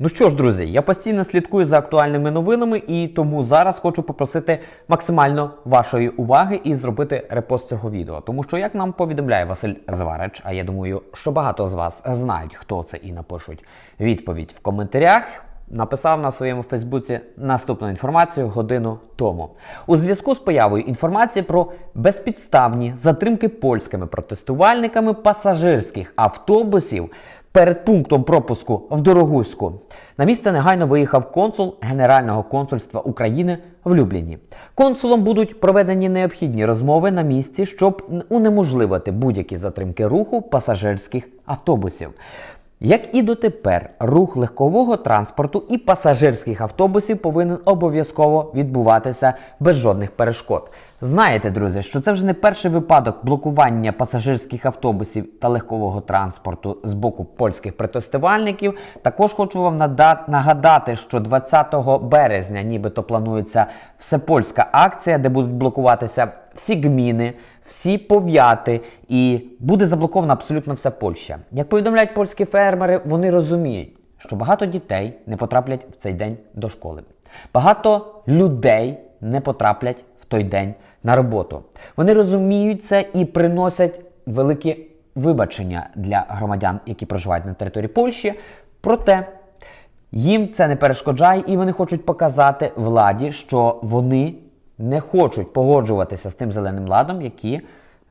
Ну що ж, друзі, я постійно слідкую за актуальними новинами і тому зараз хочу попросити максимально вашої уваги і зробити репост цього відео. Тому що, як нам повідомляє Василь Звареч, а я думаю, що багато з вас знають, хто це і напишуть відповідь в коментарях. Написав на своєму Фейсбуці наступну інформацію годину тому. У зв'язку з появою інформації про безпідставні затримки польськими протестувальниками пасажирських автобусів перед пунктом пропуску в Дорогуську на місце негайно виїхав консул Генерального консульства України в Любліні. Консулом будуть проведені необхідні розмови на місці, щоб унеможливити будь-які затримки руху пасажирських автобусів. Як і дотепер, рух легкового транспорту і пасажирських автобусів повинен обов'язково відбуватися без жодних перешкод. Знаєте, друзі, що це вже не перший випадок блокування пасажирських автобусів та легкового транспорту з боку польських протестувальників. Також хочу вам нагадати, що 20 березня нібито планується всепольська акція, де будуть блокуватися всі гміни, всі пов'яти, і буде заблокована абсолютно вся Польща. Як повідомляють польські фермери, вони розуміють, що багато дітей не потраплять в цей день до школи. Багато людей не потраплять в той день на роботу. Вони розуміють це і приносять великі вибачення для громадян, які проживають на території Польщі. Проте їм це не перешкоджає, і вони хочуть показати владі, що вони не хочуть погоджуватися з тим зеленим ладом, який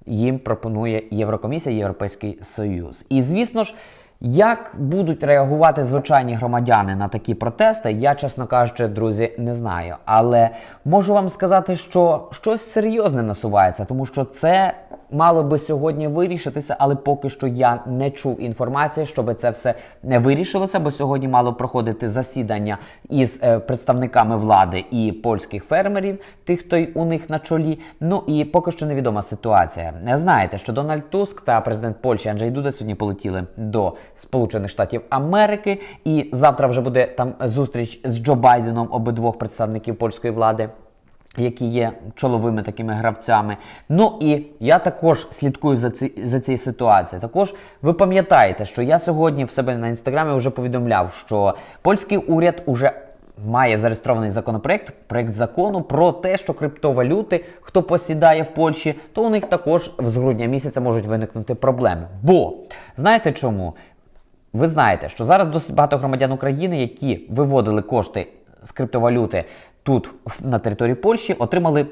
їм пропонує Єврокомісія, Європейський Союз. І звісно ж, як будуть реагувати звичайні громадяни на такі протести, я, чесно кажучи, друзі, не знаю. Але можу вам сказати, що щось серйозне насувається, тому що це мало би сьогодні вирішитися, але поки що я не чув інформації, щоб це все не вирішилося, бо сьогодні мало проходити засідання із е, представниками влади і польських фермерів, тих, хто у них на чолі. Ну і поки що невідома ситуація. Знаєте, що Дональд Туск та президент Польщі Анджей Дуда сьогодні полетіли до Сполучених Штатів Америки, і завтра вже буде там зустріч з Джо Байденом обидвох представників польської влади які є чоловими такими гравцями. Ну і я також слідкую за ці, за цією ситуацією. Також ви пам'ятаєте, що я сьогодні в себе на інстаграмі вже повідомляв, що польський уряд уже має зареєстрований законопроект, проект закону про те, що криптовалюти, хто посідає в Польщі, то у них також з грудня місяця можуть виникнути проблеми. Бо знаєте чому? Ви знаєте, що зараз досить багато громадян України, які виводили кошти з криптовалюти тут на території Польщі, отримали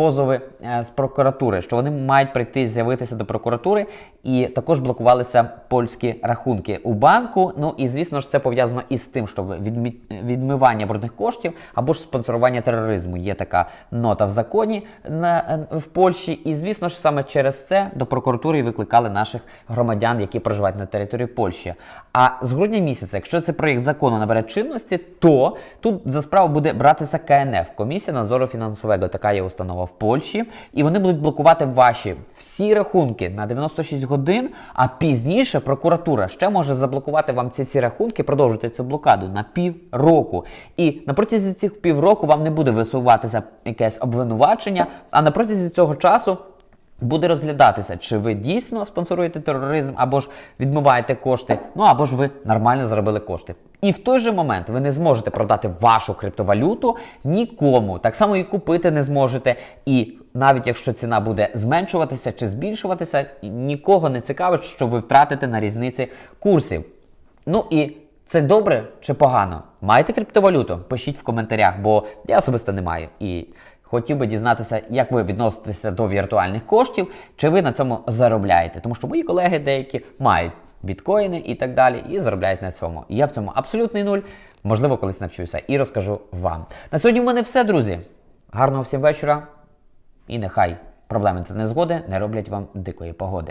позови е, з прокуратури, що вони мають прийти з'явитися до прокуратури, і також блокувалися польські рахунки у банку. Ну і звісно ж це пов'язано із тим, що відмі... відмивання брудних коштів або ж спонсорування тероризму. Є така нота в законі на е, в Польщі. І звісно ж саме через це до прокуратури викликали наших громадян, які проживають на території Польщі. А з грудня місяця, якщо цей проєкт закону набере чинності, то тут за справу буде братися КНФ комісія надзору фінансового. Така є установа в Польщі, і вони будуть блокувати ваші всі рахунки на 96 годин. А пізніше прокуратура ще може заблокувати вам ці всі рахунки, продовжити цю блокаду на півроку. І на протязі цих півроку вам не буде висуватися якесь обвинувачення, а на протязі цього часу. Буде розглядатися, чи ви дійсно спонсоруєте тероризм, або ж відмиваєте кошти, ну або ж ви нормально заробили кошти. І в той же момент ви не зможете продати вашу криптовалюту нікому. Так само і купити не зможете. І навіть якщо ціна буде зменшуватися чи збільшуватися, нікого не цікавить, що ви втратите на різниці курсів. Ну і це добре чи погано? Маєте криптовалюту? Пишіть в коментарях, бо я особисто не маю. І хотів би дізнатися, як ви відноситеся до віртуальних коштів, чи ви на цьому заробляєте. Тому що мої колеги деякі мають біткоїни і так далі, і заробляють на цьому. Я в цьому абсолютний нуль. Можливо, колись навчуся і розкажу вам. На сьогодні в мене все, друзі. Гарного всім вечора. І нехай проблеми та незгоди не роблять вам дикої погоди.